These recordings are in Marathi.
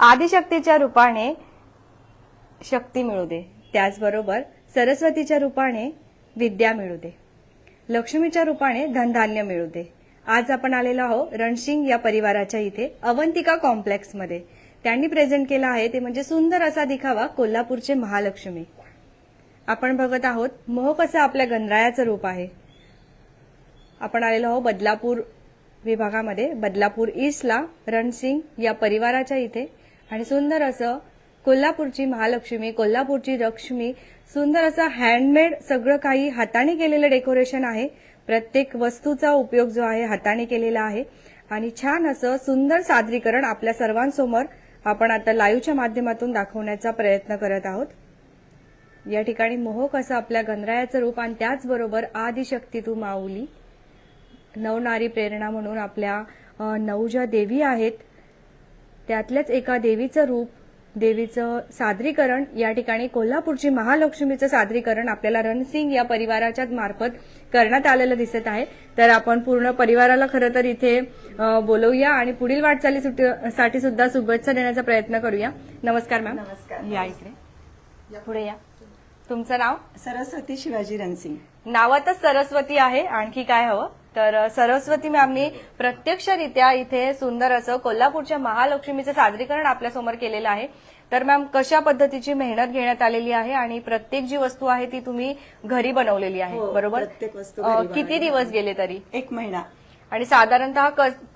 आदिशक्तीच्या रूपाने शक्ती मिळू दे. त्याचबरोबर सरस्वतीच्या रूपाने विद्या मिळू दे. लक्ष्मीच्या रूपाने धनधान्य मिळू दे. आज आपण आलेलो आहोत रणसिंग या परिवाराच्या इथे अवंतिका कॉम्प्लेक्समध्ये. त्यांनी प्रेझेंट केला आहे ते म्हणजे सुंदर असा दिखावा कोल्हापूरचे महालक्ष्मी. आपण बघत आहोत मोह कसं आपल्या गणरायाचं रूप आहे. आपण आलेलो आहोत बदलापूर विभागामध्ये बदलापूर ईस्टला रणसिंग या परिवाराच्या इथे. आणि सुंदर असं कोल्हापूरची महालक्ष्मी कोल्हापूरची लक्ष्मी सुंदर असं हँडमेड सगळं काही हाताने केलेलं डेकोरेशन आहे. प्रत्येक वस्तूचा उपयोग जो आहे हाताने केलेला आहे. आणि छान असं सुंदर सादरीकरण आपल्या सर्वांसमोर आपण आता लाईव्हच्या माध्यमातून दाखवण्याचा प्रयत्न करत आहोत. या ठिकाणी मोहक असं आपल्या गणरायाचं रूप आणि त्याचबरोबर आदिशक्ती तू माऊली. नवनारी प्रेरणा म्हणून आपल्या नऊ ज्या देवी आहेत. त्यातल्याच एका देवीचं रूप देवीचं सादरीकरण या ठिकाणी कोल्हापूरची महालक्ष्मीचं सादरीकरण आपल्याला रणसिंग या परिवाराच्या मार्फत करण्यात आलेलं दिसत आहे. तर आपण पूर्ण परिवाराला खरं तर इथे बोलवूया आणि पुढील वाटचालीसाठी सुद्धा शुभेच्छा देण्याचा प्रयत्न करूया. नमस्कार मॅम. नमस्कार. या इकडे. पुढे या. तुमचं नाव? सरस्वती शिवाजी रणसिंग. नावातच सरस्वती आहे. आणखी काय हवं? तर सरस्वती मॅमनी प्रत्यक्षरित्या इथे सुंदर असं कोल्हापूरच्या महालक्ष्मीचं सादरीकरण आपल्यासमोर केलेलं आहे. तर मॅम कशा पद्धतीची मेहनत घेण्यात आलेली आहे आणि प्रत्येक जी वस्तू आहे ती तुम्ही घरी बनवलेली आहे हो, बरोबर? किती दिवस गेले तरी? एक महिना. आणि साधारणतः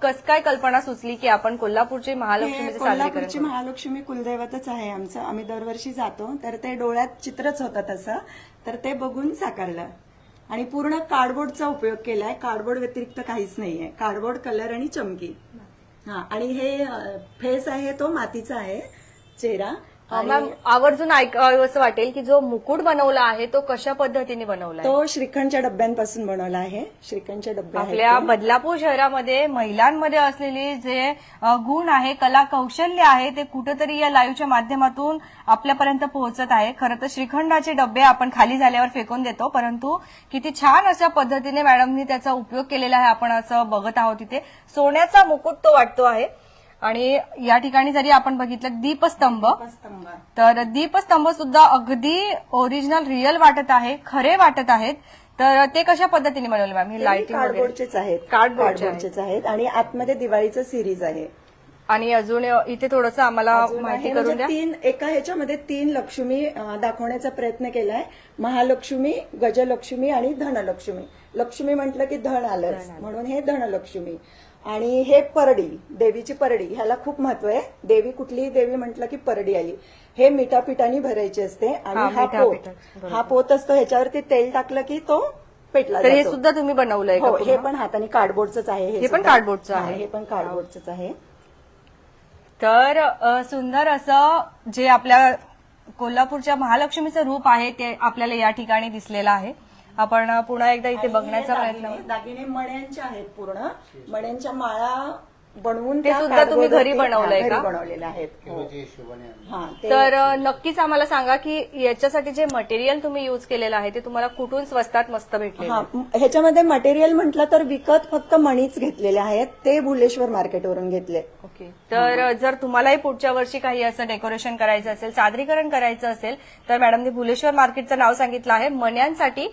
कस काय कल्पना सुचली की आपण कोल्हापूरचे सादरीकरण कोल्हापूरची? महालक्ष्मी कुलदैवतच आहे आमचं. आम्ही दरवर्षी जातो तर ते डोळ्यात चित्रच होतं तसं. तर ते बघून साकारलं. आणि पूर्ण कार्डबोर्डचा उपयोग केलाय. कार्डबोर्ड व्यतिरिक्त काहीच नाहीये. कार्डबोर्ड कलर आणि चमकी. हा आणि हे फेस आहे तो मातीचा आहे. चेहरा. मॅम आवर्जून ऐकावं असं वाटेल की जो मुकुट बनवला आहे तो कशा पद्धतीने बनवला तो श्रीखंडच्या डब्यांपासून बनवला आहे. श्रीखंडचे डबे आहेत आपल्या. बदलापूर शहरामध्ये महिलांमध्ये असलेले जे गुण आहे कला कौशल्य आहे ते कुठेतरी या लाईव्हच्या माध्यमातून आपल्यापर्यंत पोहोचत आहे. खरं तर श्रीखंडाचे डबे आपण खाली झाल्यावर फेकून देतो परंतु किती छान अशा पद्धतीने मॅडमनी त्याचा उपयोग केलेला आहे आपण असं बघत आहोत तिथे सोन्याचा मुकुट तो वाटतो आहे. आणि या ठिकाणी जरी आपण बघितलं दीपस्तंभ स्तंभ. तर दीपस्तंभ सुद्धा अगदी ओरिजिनल रिअल वाटत आहे खरे वाटत आहेत. तर ते कशा पद्धतीने बनवले मॅम ही लाईटिंग कार्डबोर्डचेच आहेत. कार्डबोर्डचे कार्डबोर्डचेच आहेत. आणि आतमध्ये दिवाळीचं सिरीज आहे. आणि अजून इथे थोडस आम्हाला माहिती करून म्हणजे द्या. तीन एका ह्याच्यामध्ये तीन लक्ष्मी दाखवण्याचा प्रयत्न केलाय. महालक्ष्मी गजलक्ष्मी आणि धनलक्ष्मी. लक्ष्मी म्हटलं की धन आलंच. म्हणून हे धनलक्ष्मी. आणि हे परडी देवीची परडी ह्याला खूप महत्त्व आहे देवी कुठलीही देवी म्हटलं की परडी आली हे मिठापिठानी भरायची असते आणि हा पोत हा पोत असतो ह्याच्यावरती तेल टाकलं की तो पेटला तर हे. सुद्धा तुम्ही बनवलंय हो हे? पण हाताने कार्डबोर्डच आहे हे पण. कार्डबोर्डचं आहे. हे पण कार्डबोर्डच आहे तर सुंदर असं जे आपल्या कोल्हापूरच्या महालक्ष्मीचं रूप आहे ते आपल्याला या ठिकाणी दिसलेलं आहे आपण पुन्हा एकदा इथे बघण्याचा प्रयत्न दागिने- दागिने मण्यांचे आहेत पूर्ण. मण्यांच्या माळा बनवून ते त्या सुद्धा cardboard तुम्ही घरी वरती- बनवलंय हा, घरी का? बनवलेले आहेत. हो. हा, ते- तर अ, नक्कीच आम्हाला सांगा की याच्यासाठी जे मटेरियल तुम्ही युज केलेलं आहे ते तुम्हाला कुठून स्वस्तात मस्त भेटले हा म- ह्याच्यामध्ये मटेरियल म्हटलं तर विकत फक्त मणीच घेतलेले आहेत. ते भुलेश्वर मार्केटवरून घेतले. ओके. तर अ, जर तुम्हालाही पुढच्या वर्षी काही असं डेकोरेशन करायचं असेल सादरीकरण करायचं असेल तर मॅडमने भुलेश्वर मार्केटचं नाव सांगितलं आहे. मण्यांसाठी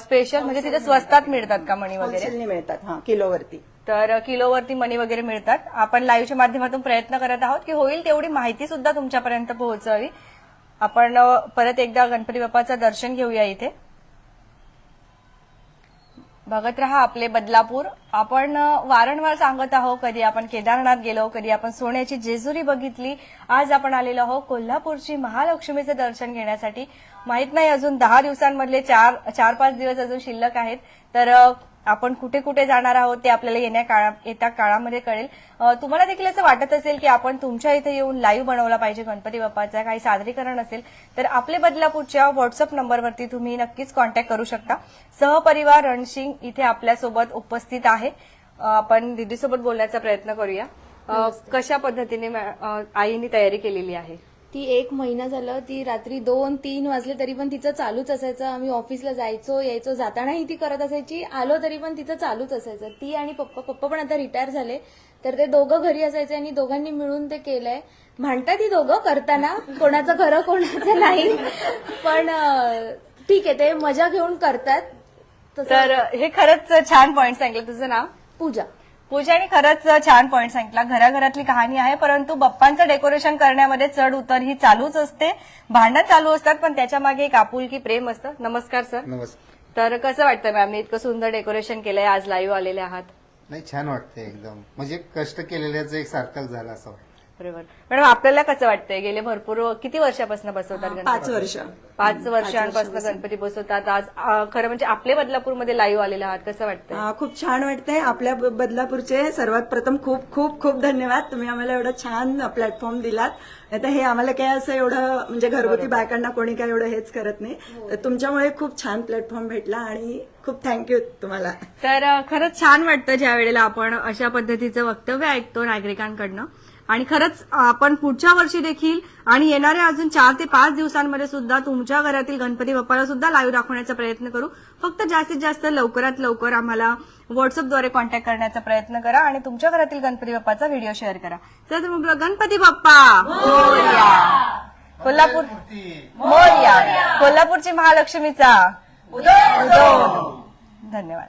स्पेशल म्हणजे तिथे स्वस्तात मिळतात का मणी वगैरे? होलसेलने मिळतात हा किलोवरती. तर किलोवरती मनी वगैरे मिळतात. आपण लाईव्हच्या माध्यमातून प्रयत्न करत आहोत की होईल तेवढी माहिती सुद्धा तुमच्यापर्यंत पोहोचावी. आपण परत एकदा गणपती बाप्पाचं दर्शन घेऊया इथे. बघत रहा आपले बदलापूर. आपण वारंवार सांगत आहोत कधी आपण केदारनाथ गेलो कधी आपण सोन्याची जेजुरी बघितली. आज आपण आलेलो आहोत कोल्हापूरची महालक्ष्मीचं दर्शन घेण्यासाठी. माहीत नाही अजून दहा दिवसांमधले चार चार पाच दिवस अजून शिल्लक आहेत. तर आपण कुठे कुठे जाणार आहोत ते आपल्याला येण्या काळा येत्या काळामध्ये कळेल. तुम्हाला देखील असं वाटत असेल की आपण तुमच्या इथे येऊन लाईव्ह बनवला पाहिजे गणपती बाप्पाचा काही सादरीकरण असेल तर आपले बदलापूरच्या व्हॉट्सअप नंबरवरती तुम्ही नक्कीच कॉन्टॅक्ट करू शकता. सहपरिवार रणसिंग इथे आपल्यासोबत उपस्थित आहे. आपण दीदीसोबत बोलण्याचा प्रयत्न करूया. कशा पद्धतीने आईनी तयारी केलेली आहे? ती एक महिना झालं ती रात्री दोन तीन वाजले तरी पण तिचं चालूच असायचं. आम्ही ऑफिसला जायचो यायचो जातानाही ती करत असायची. आलो तरी पण तिचं चालूच असायचं. ती आणि पप्पा पप्पा पण आता रिटायर झाले. तर ते दोघं घरी असायचे आणि दोघांनी मिळून ते केलंय. भांडतात ती दोघं करताना कोणाचं खरं कोणाचं नाही. पण ठीक आहे ते मजा घेऊन करतात. तर हे खरंच छान पॉईंट सांगितलं. तुझं नाव? पूजा. पूजाने खरंच छान पॉईंट सांगितला. घराघरातली कहाणी आहे परंतु बाप्पांचं डेकोरेशन करण्यामध्ये चढ उतर ही चालूच असते. भांडणं चालू असतात पण त्याच्यामागे एक आपुलकी प्रेम असतं. नमस्कार सर नमस्कार. तर कसं वाटतं मॅम इतकं सुंदर डेकोरेशन केलंय आज लाईव्ह आलेले आहात. नाही छान वाटतंय एकदम. म्हणजे कष्ट केलेल्याचं एक सार्थक झालं असं वाटतं बरोबर मॅडम आपल्याला कसं वाटतंय? गेले भरपूर किती वर्षापासून बसवतात पाच गणपती वर्ष. पाच वर्षांपासून गणपती बसवतात. आज अं, खरं म्हणजे आपले बदलापूरमध्ये लाईव्ह आलेले आहात. कसं वाटतंय? अं, खूप छान वाटतंय. आपल्या ब- बदलापूरचे सर्वात प्रथम खूप खूप खूप धन्यवाद. तुम्ही आम्हाला एवढं छान प्लॅटफॉर्म दिलात. आता हे आम्हाला काय असं एवढं म्हणजे घरगुती बायकांना कोणी काय एवढं हेच करत नाही. तर तुमच्यामुळे खूप छान प्लॅटफॉर्म भेटला आणि खूप थँक्यू तुम्हाला. तर अ, खरंच छान वाटतं ज्या वेळेला आपण अशा पद्धतीचं वक्तव्य ऐकतो नागरिकांकडनं. आणि खरंच आपण पुढच्या वर्षी देखील आणि येणाऱ्या अजून चार ते पाच दिवसांमध्ये सुद्धा तुमच्या घरातील गणपती बाप्पाला सुद्धा लाईव्ह दाखवण्याचा प्रयत्न करू. फक्त जास्तीत जास्त लवकरात लवकर आम्हाला व्हॉट्सअपद्वारे कॉन्टॅक्ट करण्याचा प्रयत्न करा आणि तुमच्या घरातील गणपती बाप्पाचा व्हिडिओ शेअर करा. चला तर मग गणपती बाप्पा! कोल्हापूर मोरया! कोल्हापूरची महालक्ष्मीचा धन्यवाद.